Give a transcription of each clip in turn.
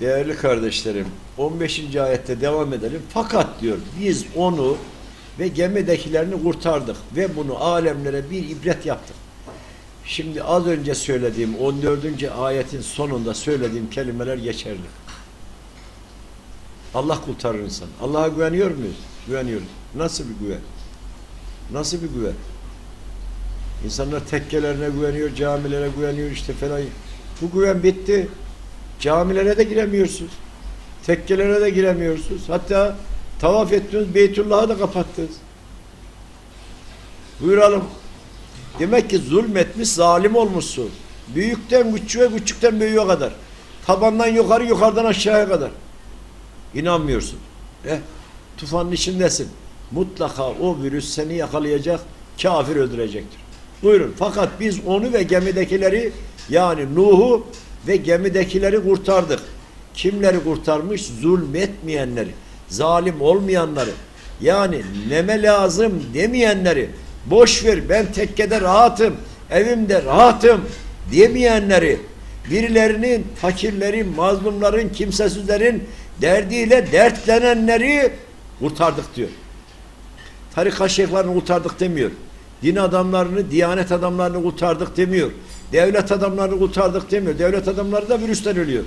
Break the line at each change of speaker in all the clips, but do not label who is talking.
Değerli kardeşlerim, 15. ayette devam edelim. Fakat diyor biz onu ve gemidekilerini kurtardık ve bunu alemlere bir ibret yaptık. Şimdi az önce söylediğim 14. ayetin sonunda söylediğim kelimeler geçerli. Allah kurtarır insan. Allah'a güveniyor muyuz? Güveniyoruz. Nasıl bir güven? Nasıl bir güven? İnsanlar tekkelerine güveniyor, camilere güveniyor işte falan. Bu güven bitti. Camilere de giremiyorsunuz. Tekkelere de giremiyorsunuz. Hatta tavaf ettiniz, Beytullah'ı da kapattınız. Buyuralım. Demek ki zulmetmiş, zalim olmuşsun. Büyükten küçüğe, küçükten büyüğe kadar. Tabandan yukarı, yukarıdan aşağıya kadar. İnanmıyorsun. Eh, tufanın içindesin. Mutlaka o virüs seni yakalayacak, kafir öldürecektir. Buyurun. Fakat biz onu ve gemidekileri yani Nuh'u ve gemidekileri kurtardık. Kimleri kurtarmış? Zulmetmeyenleri, zalim olmayanları. Yani neme lazım demeyenleri, boş ver ben tekkede rahatım, evimde rahatım demeyenleri, birilerinin, fakirlerin, mazlumların, kimsesizlerin derdiyle dertlenenleri kurtardık diyor. Tarikat şeyhlerini kurtardık demiyor. Din adamlarını, diyanet adamlarını kurtardık demiyor. Devlet adamlarını kurtardık demiyor. Devlet adamları da virüsten ölüyor.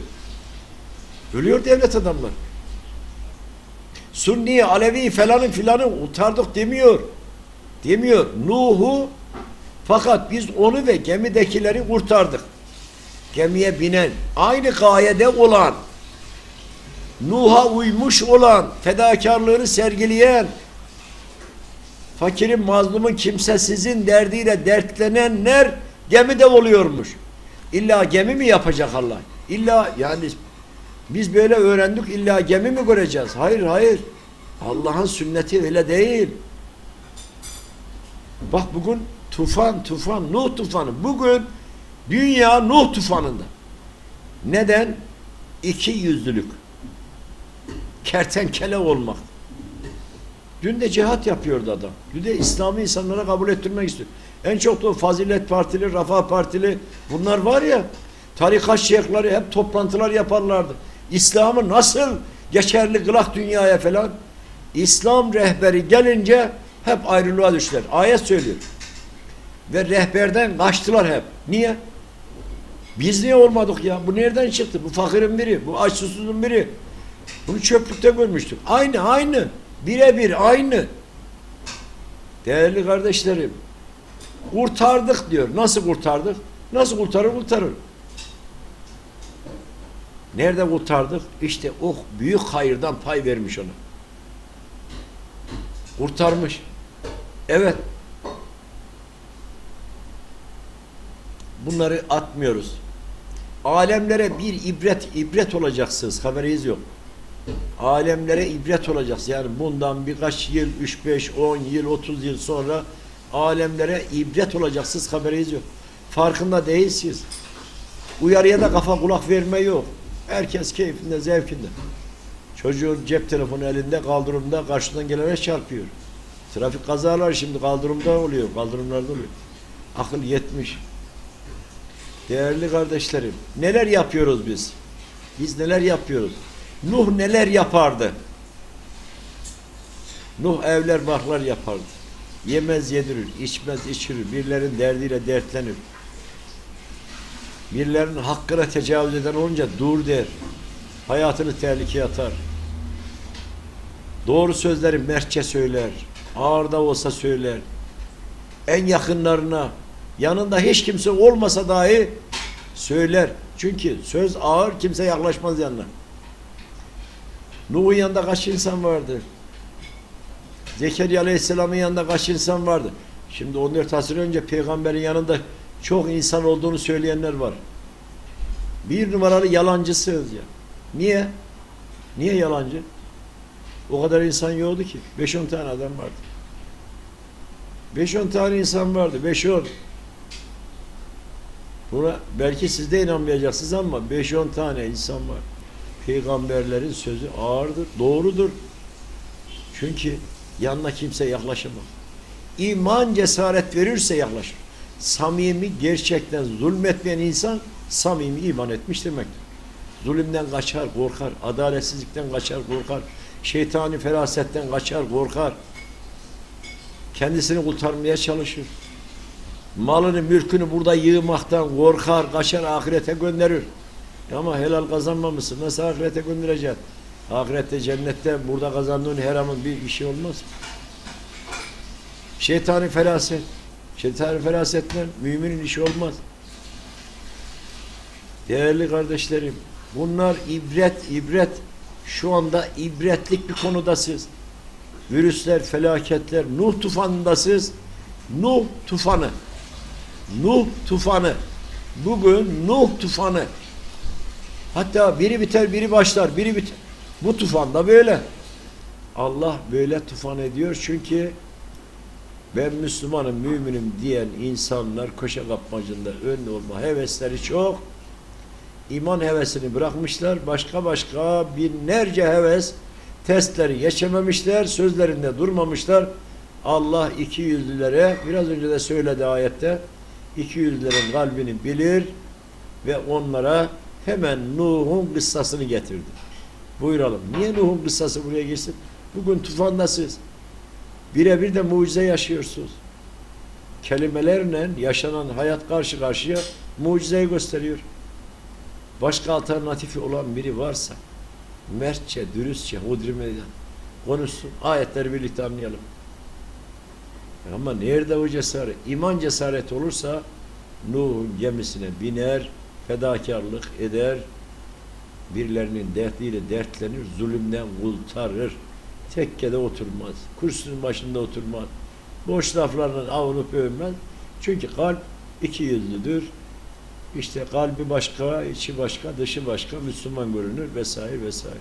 Ölüyor devlet adamlar. Sunni, Alevi falanın filanı kurtardık demiyor. Demiyor. Nuh'u fakat biz onu ve gemidekileri kurtardık. Gemiye binen, aynı gayede olan, Nuh'a uymuş olan, fedakarlığını sergileyen, fakirin, mazlumun, kimsesizin derdiyle dertlenenler gemide oluyormuş. İlla gemi mi yapacak Allah? İlla yani biz böyle öğrendik illa gemi mi göreceğiz? Hayır hayır. Allah'ın sünneti öyle değil. Bak bugün tufan tufan Nuh tufanı. Bugün dünya Nuh tufanında. Neden? İki yüzlülük. Kertenkele olmak. Dün de cihat yapıyordu adam. Dün de İslami insanlara kabul ettirmek istiyor. En çok da Fazilet Partili, Rafa Partili bunlar var ya tarikat şeyhleri hep toplantılar yaparlardı. İslam'ı nasıl geçerli kılak dünyaya falan. İslam rehberi gelince hep ayrılığa düştüler. Ayet söylüyor. Ve rehberden kaçtılar hep. Niye? Biz niye olmadık ya? Bu nereden çıktı? Bu fakirin biri, bu aç biri. Bunu çöplükte görmüştük. Aynı, aynı. Birebir aynı. Değerli kardeşlerim, kurtardık diyor. Nasıl kurtardık? Nasıl kurtarır? Kurtarır. Nerede kurtardık? İşte o büyük hayırdan pay vermiş ona. Kurtarmış. Evet. Bunları atmıyoruz. Alemlere bir ibret ibret olacaksınız. Haberiniz yok. Alemlere ibret olacaksınız. Yani bundan birkaç yıl, 3, 5, 10 yıl, 30 yıl sonra alemlere ibret olacaksınız. Haberiniz yok. Farkında değilsiniz. Uyarıya da kafa kulak verme yok. Herkes keyfinde, zevkinde. Çocuğun cep telefonu elinde kaldırımda karşıdan gelene çarpıyor. Trafik kazalar şimdi kaldırımda oluyor, kaldırımlarda oluyor. Akıl yetmiş. Değerli kardeşlerim, neler yapıyoruz biz? Biz neler yapıyoruz? Nuh neler yapardı? Nuh evler barklar yapardı. Yemez yedirir, içmez içirir, birilerin derdiyle dertlenir. Birilerinin hakkına tecavüz eden olunca dur der. Hayatını tehlikeye atar. Doğru sözleri mertçe söyler. Ağır da olsa söyler. En yakınlarına, yanında hiç kimse olmasa dahi söyler. Çünkü söz ağır, kimse yaklaşmaz yanına. Nuh'un yanında kaç insan vardı? Zekeriya Aleyhisselam'ın yanında kaç insan vardı? Şimdi 14 asır önce peygamberin yanında çok insan olduğunu söyleyenler var. Bir numaralı yalancısınız ya. Niye? Niye yalancı? O kadar insan yoktu ki. 5-10 tane adam vardı. 5-10 tane insan vardı. 5-10. Buna belki siz de inanmayacaksınız ama 5-10 tane insan var. Peygamberlerin sözü ağırdır, doğrudur. Çünkü yanına kimse yaklaşamaz. İman cesaret verirse yaklaşır. Samimi gerçekten zulmetmeyen insan samimi iman etmiş demektir. Zulümden kaçar, korkar. Adaletsizlikten kaçar, korkar. Şeytani ferasetten kaçar, korkar. Kendisini kurtarmaya çalışır. Malını, mülkünü burada yığmaktan korkar, kaçar, ahirete gönderir. Ama helal kazanmamışsın. Nasıl ahirete göndereceksin? Ahirette, cennette burada kazandığın heramın bir işi olmaz. Şeytani feraset. Şeytani ferasetle müminin işi olmaz. Değerli kardeşlerim, bunlar ibret, ibret. Şu anda ibretlik bir konudasınız. Virüsler, felaketler, Nuh tufanındasınız. Nuh tufanı. Nuh tufanı. Bugün Nuh tufanı. Hatta biri biter, biri başlar, biri biter. Bu tufan da böyle. Allah böyle tufan ediyor çünkü ben Müslümanım, müminim diyen insanlar koşa kapmacında ön olma hevesleri çok. İman hevesini bırakmışlar. Başka başka binlerce heves testleri geçememişler. Sözlerinde durmamışlar. Allah iki yüzlülere biraz önce de söyledi ayette iki yüzlülerin kalbini bilir ve onlara hemen Nuh'un kıssasını getirdi. Buyuralım. Niye Nuh'un kıssası buraya girsin? Bugün tufandasınız. Birebir de mucize yaşıyorsunuz. Kelimelerle yaşanan hayat karşı karşıya mucizeyi gösteriyor. Başka alternatifi olan biri varsa mertçe, dürüstçe, hudri meydan konuşsun. Ayetleri birlikte anlayalım. Ama nerede o cesaret? İman cesareti olursa Nuh'un gemisine biner, fedakarlık eder, birilerinin derdiyle dertlenir, zulümden kurtarır. Tekkede oturmaz, kürsünün başında oturmaz, boş laflarla avunup övmez. Çünkü kalp iki yüzlüdür. İşte kalbi başka, içi başka, dışı başka, Müslüman görünür vesaire vesaire.